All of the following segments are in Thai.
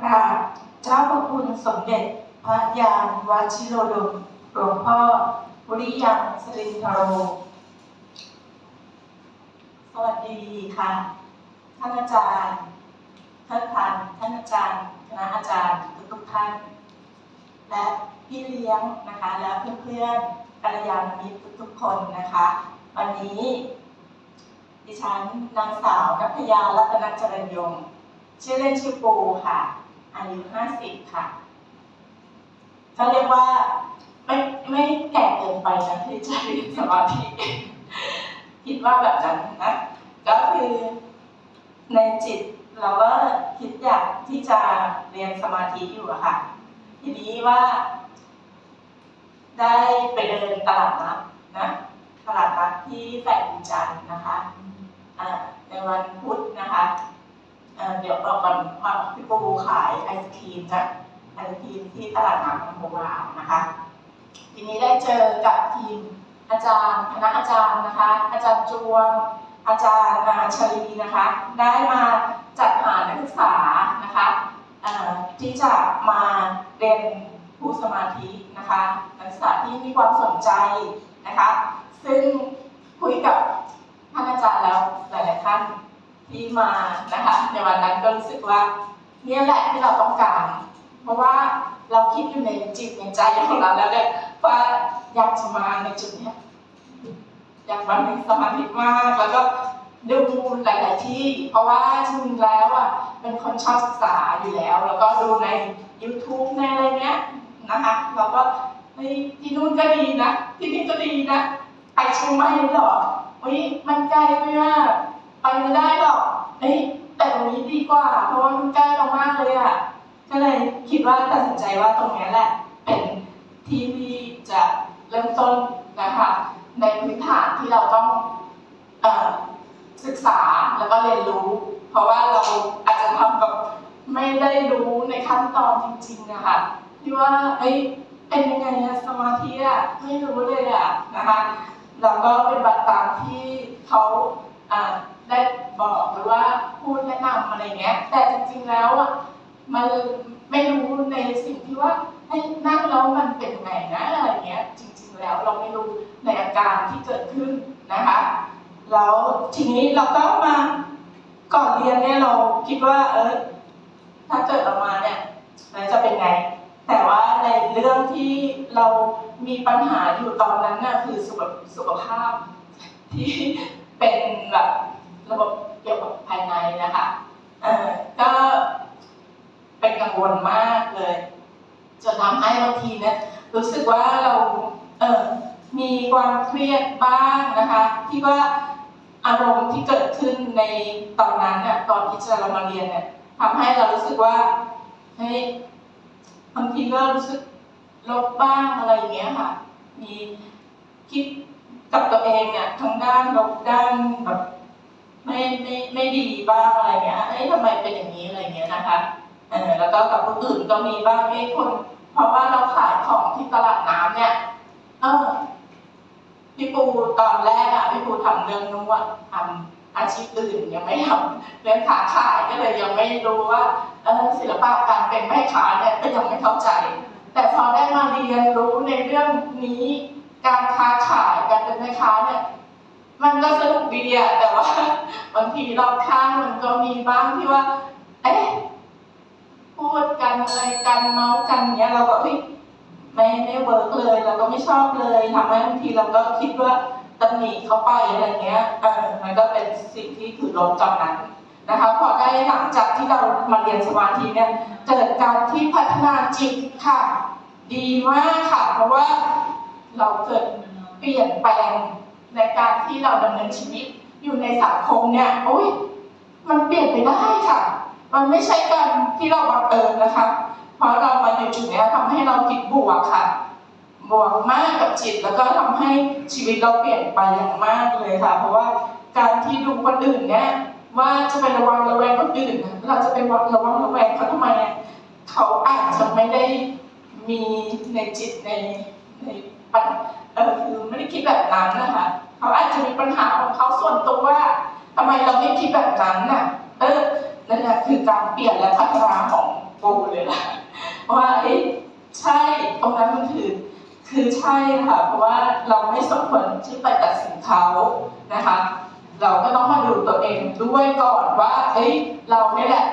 กราบเจ้าพระคุณสมเด็จพระยานวชิโรดมหลวงพ่อบุริยังสรินทโร สวัสดีค่ะ ท่านอาจารย์ ท่านพันท่านอาจารย์ คณะอาจารย์ทุกท่าน และพี่เลี้ยงนะคะ และเพื่อนๆกัลยาณมิตรทุกๆคนนะคะ วันนี้ดิฉันนางสาวนัพยารัตนเจริญยง ชื่อเล่นชื่อปูค่ะ อายุ50ค่ะก็เรียกว่าไม่ไม่แก่เกินไปนะที่จะเรียนสมาธิคิดว่าแบบนั้นนะก็คือในจิตเราก็คิดอยากที่จะเรียนสมาธิอยู่อะค่ะ ทีนี้ว่า ได้ไปเดินตลาดนัดนะตลาดนัดที่แฟลตจันนะคะอ่าในวันพุธนะคะ เดี๋ยวบอก่อนว่าพี่ปูขายไอศครีมนะไอศครีมที่ตลาดนัดของโบราณนะคะ ทีนี้ได้เจอกับทีมอาจารย์คณะอาจารย์นะคะ อาจารย์จวง อาจารย์นาชลีนะคะ ได้มาจัดหานักศึกษานะคะที่จะมาเรียนผู้สมาธินะคะนักศึกษาที่มีความสนใจนะคะ ซึ่งคุยกับท่านอาจารย์แล้วหลาย ๆ ท่าน ที่มานะคะ ในวันนั้นก็รู้สึกว่าเนี่ยแหละที่เราต้องการ เพราะว่าเราคิดอยู่ในจิตในใจของเราแล้วเนี่ยว่าอยากจะมาในจุดเนี้ยอยากมาในสมาธิมากแล้วก็ดูหลาย ๆ ที่ เพราะว่าจริงแล้วอะเป็นคนชอบศึกษาอยู่แล้ว แล้วก็ดูใน YouTube ในอะไรเนี้ยนะคะเราก็เฮ้ยที่นู่นก็ดีนะ ที่นี่ก็ดีนะไปเชียงใหม่หรอเฮ้ยมันไกลไหมาไปไม่ได้หร อ้ยแต่ตรงนี้ดีกว่า เพราะว่ามันใกล้เรามากเลยอะก็เลยคิดว่าตัดสินใจว่าตรงนี้แหละ เป็นที่ที่จะเริ่มต้นนะคะในพื้นฐานที่เราต้องอศึกษาแล้วก็เรียนรู้ เพราะว่าเราอาจจะทำแบบไม่ได้รู้ในขั้นตอนจริงๆนะคะที่ว่าเอ้ยเป็นยังไงอะสมาธิอะไม่รู้เลยอะนะคะเราก็เป็นบัตรตามที่เขา ได้บอกหรือว่าพูดแนะนำอะไรเงี้ย แต่จริงๆแล้วอะมันไม่รู้ในสิ่งที่ว่าเฮ้นั่งแล้วมันเป็นไงนะอะไรเงี้ย จริง ๆ แล้วเราไม่รู้ในอาการที่เกิดขึ้นนะคะแล้วทีนี้เราก็มาก่อนเรียนเนี่ยเราคิดว่าเออถ้าเกิดออกมาเนี่ยมันจะเป็นไง แต่ว่าในเรื่องที่เรามีปัญหาอยู่ตอนนั้นน่ะคือสุขสุขภาพที่ เป็นแบบระบบเกี่ยวกับภายในนะคะเออก็เป็นกังวลมากเลยจนทำให้บางทีเนี่ยรู้สึกว่าเราเออมีความเครียดบ้างนะคะ ที่ว่าอารมณ์ที่เกิดขึ้นในตอนนั้นเนี่ยตอนที่จะเรามาเรียนเนี่ยทำให้เรารู้สึกว่าเฮ้ยบางทีก็รู้สึกลบบ้างอะไรอย่างเงี้ยค่ะ มีคิด กับตัวเองเนี่ยทั้งด้านลบด้านแบบไม่ไม่ไม่ดีบ้างอะไรเงี้ยเอ้ยทำไมเป็นอย่างนี้อะไรเงี้ยนะคะเออแล้วก็กับคนอื่นก็มีบ้างไอ้คน เพราะว่าเราขายของที่ตลาดน้ำเนี่ย เออพี่ปูตอนแรกอะพี่ปูทำเรื่องนวดทำอาชีพอื่นยังไม่ทำเรื่องค้าขายก็เลยยังไม่รู้ว่าเออศิลปะการเป็นแม่ค้าเนี่ยก็ยังไม่เข้าใจ แต่พอได้มาเรียนรู้ในเรื่องนี้ การค้าขายการเป็นแม่ค้าเนี่ยมันก็สนุกดีอะแต่ว่าบางทีรอบข้างมันก็มีบ้างที่ว่า เอ๊ะพูดกันอะไรกันเมาส์กันเนี้ยเราก็เฮ้ยไม่ไม่เวิร์กเลยเราก็ไม่ชอบเลยทำให้บางทีเราก็คิดว่าตำหนิเขาไปอะไรเงี้ยเออมันก็เป็นสิ่งที่ถือลบตอนนั้นนะคะพอได้หลังจากที่เรามาเรียนสมาธิเนี่ยเกิดการที่พัฒนาจิตค่ะ ดีมากค่ะ เพราะว่า เราเกิดเปลี่ยนแปลงในการที่เราดำเนินชีวิตอยู่ในสังคมเนี่ยโอ้ยมันเปลี่ยนไปได้ค่ะ มันไม่ใช่การที่เราบังเอิญนะคะ เพราะเรามาอยู่จุดเนี้ยทำให้เราคิดบวกค่ะ บวกมากกับจิตแล้วก็ทำให้ชีวิตเราเปลี่ยนไปอย่างมากเลยค่ะ เพราะว่าการที่ดูคนอื่นเนี่ยว่าจะไประวังระแวงคนอื่นเราจะไประวังระวังระแวงเขาทำไมเขาอาจจะไม่ได้มีในจิตในใน ปัญเออคือไม่ได้คิดแบบนั้นนะคะ เขาอาจจะมีปัญหาของเขาส่วนตัวว่าทำไมเราไม่คิดแบบนั้นน่ะ เออนั่นแหละคือการเปลี่ยนและพัฒนาของปูปูเลยล่ะว่าเอ๊ะใช่ตรงนั้นมันคือคือใช่ค่ะเพราะว่าเราไม่สมควรที่ไปตัดสินเขานะคะ เราก็ต้องมาดูตัวเองด้วยก่อนว่าเอ้ยเราเนี่ยแหละ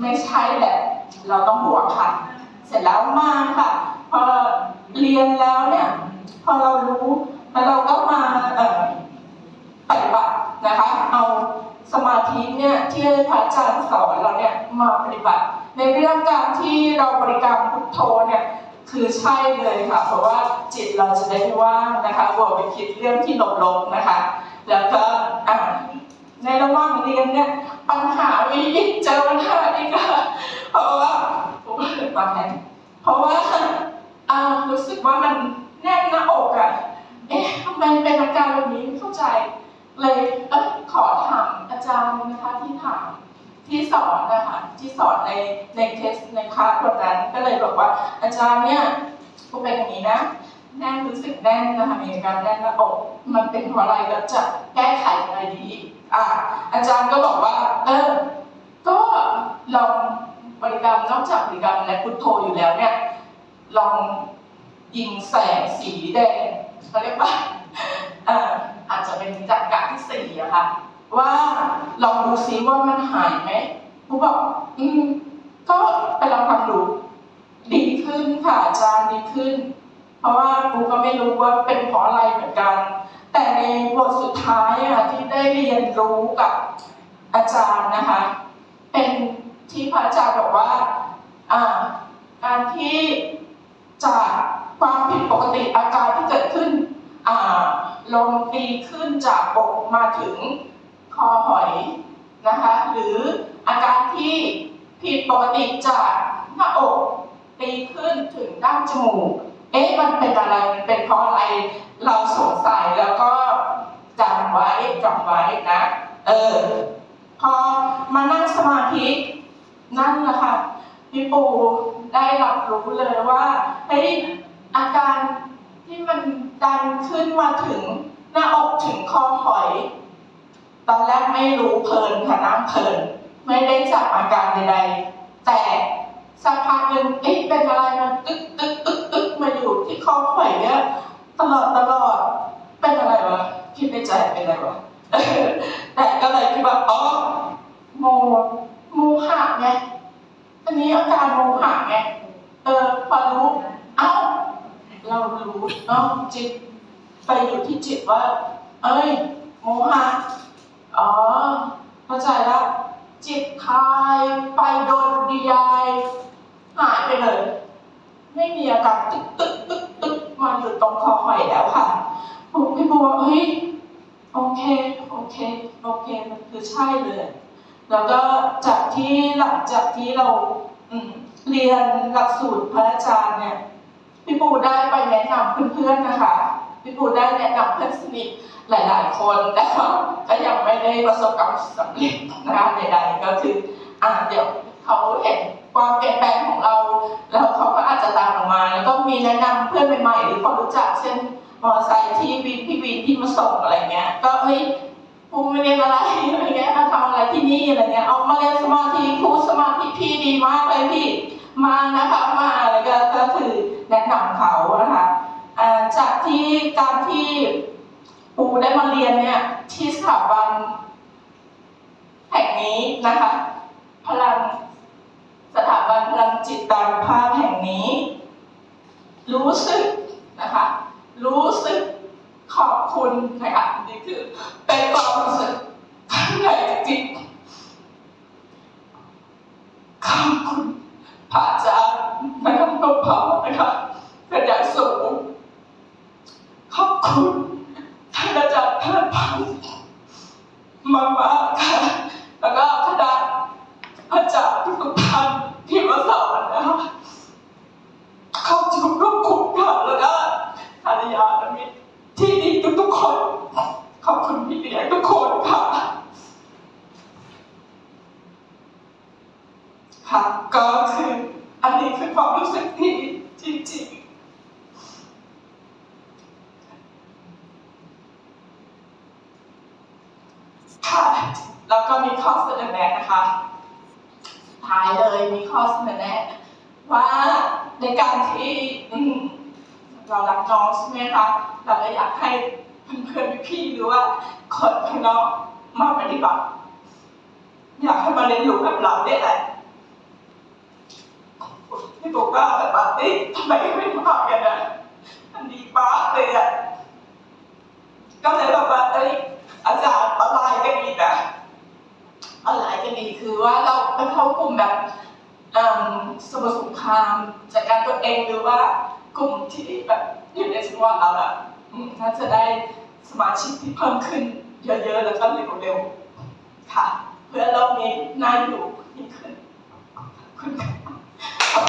ไม่ใช่แหละ เราต้องบวกค่ะ เสร็จแล้วมาค่ะพอ เรียนแล้วเนี่ย พอเรารู้แล้วเราก็มาเอ่อปฏิบัตินะคะ เอาสมาธิเนี่ยที่พระอาจารย์สอนเราเนี่ยมาปฏิบัติ ในเรื่องการที่เราบริกรรมพุทโธเนี่ยคือใช่เลยค่ะ เพราะว่าจิตเราจะได้ว่างนะคะบวไปคิดเรื่องที่ลบๆนะคะ แล้วก็ในระหว่างเรียนเนี่ยปัญหามีอีกเจอปัญหาอีกค่ะเพราะว่าผมตอนนั้นเพราะว่า รู้สึกว่ามันแน่นหน้าอกอะเอ๊ะทำไมเป็นอาการแบบนี้ไม่เข้าใจ เลยเออขอถามอาจารย์นะคะที่ถามที่สอนนะคะที่สอนในในเทสในคลาสวันนั้นก็เลยบอกว่าอาจารย์เนี่ยกูเป็นอย่างนี้นะแน่นรู้สึกแน่นนะคะมีอาการแน่นหน้าอกมันเป็นเพราะอะไรแล้วจะแก้ไขยังไงดีอ่าอาจารย์ก็บอกว่า เออก็ลองบริกรรมนอกจากบริกรรมและพุทโธอยู่แล้วเนี่ย ลองยิงแสงสีแดงเขาเรียกว่าเอ่ออาจจะเป็นจากกะที่สี่อะค่ะ ว่าลองดูซิว่ามันหายไหมครูบอกอืมก็ไปลองทำดูดีขึ้นค่ะอาจารย์ดีขึ้น เพราะว่าครูก็ไม่รู้ว่าเป็นเพราะอะไรเหมือนกัน แต่ในบทสุดท้ายอะที่ได้เรียนรู้กับอาจารย์นะคะ เป็นที่พระอาจารย์บอกว่า อ่า การที่ จากความผิดปกติอาการที่เกิดขึ้นอ่าลมตีขึ้นจากอกมาถึงคอหอยนะคะหรืออาการที่ผิดปกติจากหน้าอกตีขึ้นถึงด้านจมูก เอ๊ะมันเป็นอะไรมันเป็นเพราะอะไรเราสงสัยแล้วก็จำไว้จำไว้นะเออพอมานั่งสมาธินั่นแหละค่ะพี่ปู ได้รับรู้เลยว่าเฮ้ยอาการที่มันดันขึ้นมาถึงหน้าอกถึงคอหอย ตอนแรกไม่รู้เพลินค่ะนั่งเพลิน ไม่ได้จับอาการใดๆ แต่สักพักหนึ่งเอ๊ะเป็นอะไรมันตึ๊กตึ๊กตึ๊กตึ๊กมาอยู่ที่คอหอยเนี่ยตลอดตลอดเป็นอะไรวะคิดในใจเป็นอะไรวะแต่ก็เลยคิดว่าอ๋อโมโมหะไง อันนี้อาการโมหะไงเออพอรู้เอ้าเรารู้เนาะจิตไปอยู่ที่จิตว่า เอ้ยโมหะอ๋อเข้าใจแล้วจิตคลายไปโดนดียายหายไปเลย ไม่มีอาการตึกตึกตึกตึกมาอยู่ตรงคอหอยแล้วค่ะผมพี่บัวาเฮ้ยโอเค โอเค โอเค มันคือใช่เลย แล้วก็จากที่หลังจากที่เราเรียนหลักสูตรพระอาจารย์เนี่ยพี่ปูได้ไปแนะนำเพื่อนๆนะคะพี่ปูได้แนะนำเพื่อนสนิทหลาย ๆ คนแต่ว่าก็ยังไม่ได้ประสบความสำเร็จนะคะใดๆก็คืออ่าเดี๋ยวเขาเห็นความเปลี่ยนแปลงของเรา แล้วเขาก็อาจจะตามออกมา แล้วก็มีแนะนำเพื่อนใหม่ๆหรือคนรู้จักเช่นมอเตอร์ไซค์ที่วินพี่วินที่มาส่งอะไรเงี้ย ก็เฮ้ย ปูมาเรียนอะไรอะไรเงี้ยมาทำอะไรที่นี่อะไรเงี้ยเอามาเรียนสมาธิครูสมาธิพี่ดีมากเลยพี่มานะคะมาอะไรก็ก็คือแนะนำเขานะคะอ่าจากที่การที่ปูได้มาเรียนเนี่ยที่สถาบันแห่งนี้นะคะ พลังสถาบันพลังจิตตานุภาพแห่งนี้ รู้สึกนะคะ รู้สึก ขอบคุณนะคะนี่คือ เป็นความรู้สึกข้างในจิตขอบคุณพระอาจารย์นะครับหลวงพ่อนะคะเป็นอย่างสูงขอบคุณท่านอาจารย์ท่านพันมากมากๆค่ะ แล้วก็คณะอาจารย์ทุกท่านที่มาสอนนะคะ ขอบคุณทุกคุณค่ะแล้วก็ภรรยาและมิตรที่ดีทุกๆคน ขอบคุณพี่เลี้ยงทุกคนค่ะ ค่ะ ก็คืออั นนี้คือความรู้สึกที่จริงๆค่ะแล้วก็มีข้อเสนอแนะนะคะท้ายเลยมีข้อเสนอแนะว่าในการที่เรารักน้องใช่ไหมคะเราก็อยากให้เพื่อนๆพี่หรือว่าคนข้างนอกมาปฏิบัติอยากให้มาเรียนรู้กับเราเนี่ยแหละ พี่บอกว่าแบบว่าเอ๊ะทำไมไม่มากันอะมันดีมาเลยอะก็เลยแบบว่าเอ้ยอาจารย์ออนไลน์ก็ดีนะออนไลน์ก็ดีคือว่าเราไปเข้ากลุ่มแบบสมุทรสงครามจัดการตัวเองหรือว่ากลุ่มที่แบบอยู่ในจังหวัดเราอะน่าจะได้สมาชิกที่เพิ่มขึ้นเยอะๆแล้วก็เร็วๆค่ะ เพื่อเรามีน่าอยู่ยิ่งขึ้นขอบคุณค่ะ